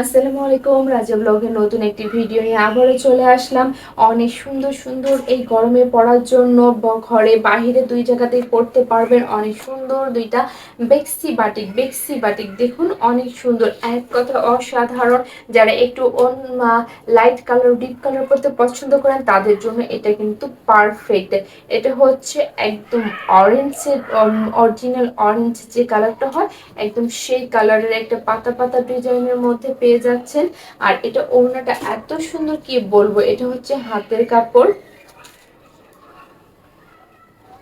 আসসালামু আলাইকুম, রাজা ব্লগের নতুন একটি ভিডিও নিয়ে আবারও চলে আসলাম। অনেক সুন্দর সুন্দর এই গরমে পড়ার জন্য ঘরে বাহিরে দুই জায়গাতেই পড়তে পারবেন। অনেক সুন্দর দুইটা বেক্সি বাটিক বেক্সি বাটিক। দেখুন, অনেক সুন্দর। এক কথা অসাধারণ। যারা একটু লাইট কালার ডিপ কালার করতে পছন্দ করেন, তাদের জন্য এটা কিন্তু পারফেক্ট এটা হচ্ছে একদম অরেঞ্জের অরিজিনাল অরেঞ্জ যে কালারটা হয়, একদম সেই কালারের একটা পাতা পাতা ডিজাইনের মধ্যে পেয়ে যাচ্ছেন। আর এটা ওড়নাটা এত সুন্দর কি বলব, এটা হচ্ছে হাতের কাপড়।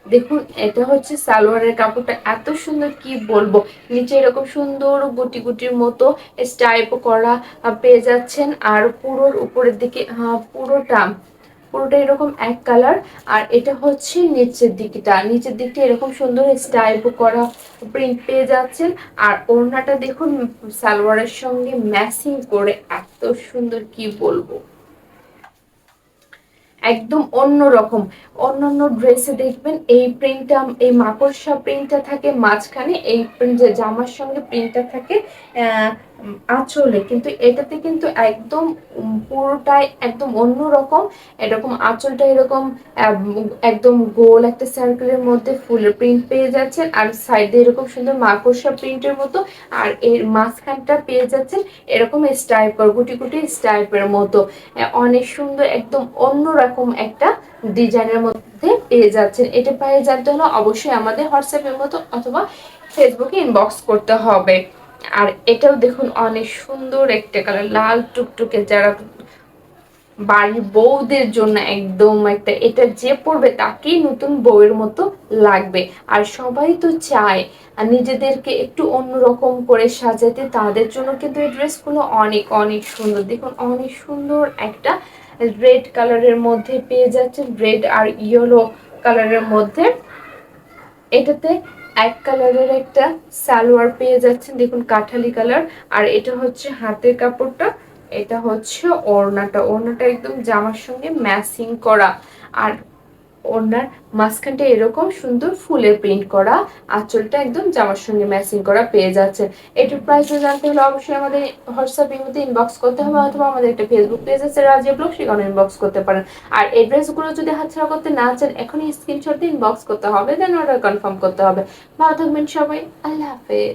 দেখুন, এটা হচ্ছে সালোয়ারের কাপড়টা এত সুন্দর কি বলব, নিচে এরকম সুন্দর গুটি গুটির মতো স্টাইপ করা পেয়ে যাচ্ছেন। আর পুরোর উপরের দিকে পুরোটা পুরোটা এরকম এক কালার আর এটা হচ্ছে নিচের দিকটা। নিচের দিকটা এরকম সুন্দর স্টাইপ করা প্রিন্ট পেয়ে যাচ্ছেন। আর ওড়নাটা দেখুন, সালোয়ারের সঙ্গে ম্যাচিং করে এত সুন্দর কি বলব। একদম অন্য রকম অন্যান্য ড্রেসে দেখবেন এই প্রিন্টটা এই মাকড়সা প্রিন্টটা থাকে, মাঝখানে এই যে জামার সঙ্গে প্রিন্টটা থাকে আঁচলে। কিন্তু এটাতে কিন্তু একদম পুরোটাই একদম অন্য রকম এরকম আঁচলটা এরকম একদম গোল একটা সার্কেলের মধ্যে ফুলের প্রিন্ট পেয়ে যাচ্ছেন আর সাইডে এরকম সুন্দর মাকড়সা প্রিন্টের মতো আর এর মাঝখানটা পেয়ে যাচ্ছেন এরকম স্টাইপার গুটি গুটি স্টাইপের মতো। অনেক সুন্দর, একদম অন্যরকম একটা ডিজাইনের মধ্যে পেয়ে যাচ্ছেন। এটা পেয়ে জানতে হলে অবশ্যই আমাদের হোয়াটসঅ্যাপের মতো অথবা ফেসবুকে ইনবক্স করতে হবে। আর এটাও দেখুন অনেক সুন্দর একটা কালার লাল টুকটুকে যারা বাড়ির বউদের জন্য একদম একটা, এটা যে পরবে তাকেই নতুন বউয়ের মতো লাগবে। আর সবাই তো চায় আর নিজেদেরকে একটু অন্যরকম করে সাজাতে, তাদের জন্য কিন্তু এই ড্রেসগুলো অনেক অনেক সুন্দর। দেখুন, অনেক সুন্দর একটা রেড কালারের মধ্যে পেয়ে যাচ্ছে রেড আর ইয়েলো কালারের মধ্যে। এটাতে এক কালারের একটা সালোয়ার পেয়ে যাচ্ছেন, দেখুন কাঠালি কালার। আর এটা হচ্ছে হাতের কাপড়টা। এটা হচ্ছে ওড়নাটা। ওড়নাটা একদম জামার সঙ্গে ম্যাচিং করা। আর ওড়নার মাঝখানটা এরকম সুন্দর ফুলের প্রিন্ট করা। আঁচলটা একদম জামার সঙ্গে ম্যাচিং করা পেয়ে যাচ্ছে। এটার প্রাইস জানতে হলে অবশ্যই আমাদের হোয়াটসঅ্যাপের মধ্যে ইনবক্স করতে হবে অথবা আমাদের একটা ফেসবুক পেজ আছে রাজিয়া ব্লগ সেখানে ইনবক্স করতে পারেন। আর এই ড্রেসগুলো যদি হাতছাড়া করতে না চান, এখনই স্ক্রিনশট দিয়ে ইনবক্স করতে হবে দেন অর্ডার কনফার্ম করতে হবে। ভালো থাকবেন সবাই। আল্লাহ হাফেজ।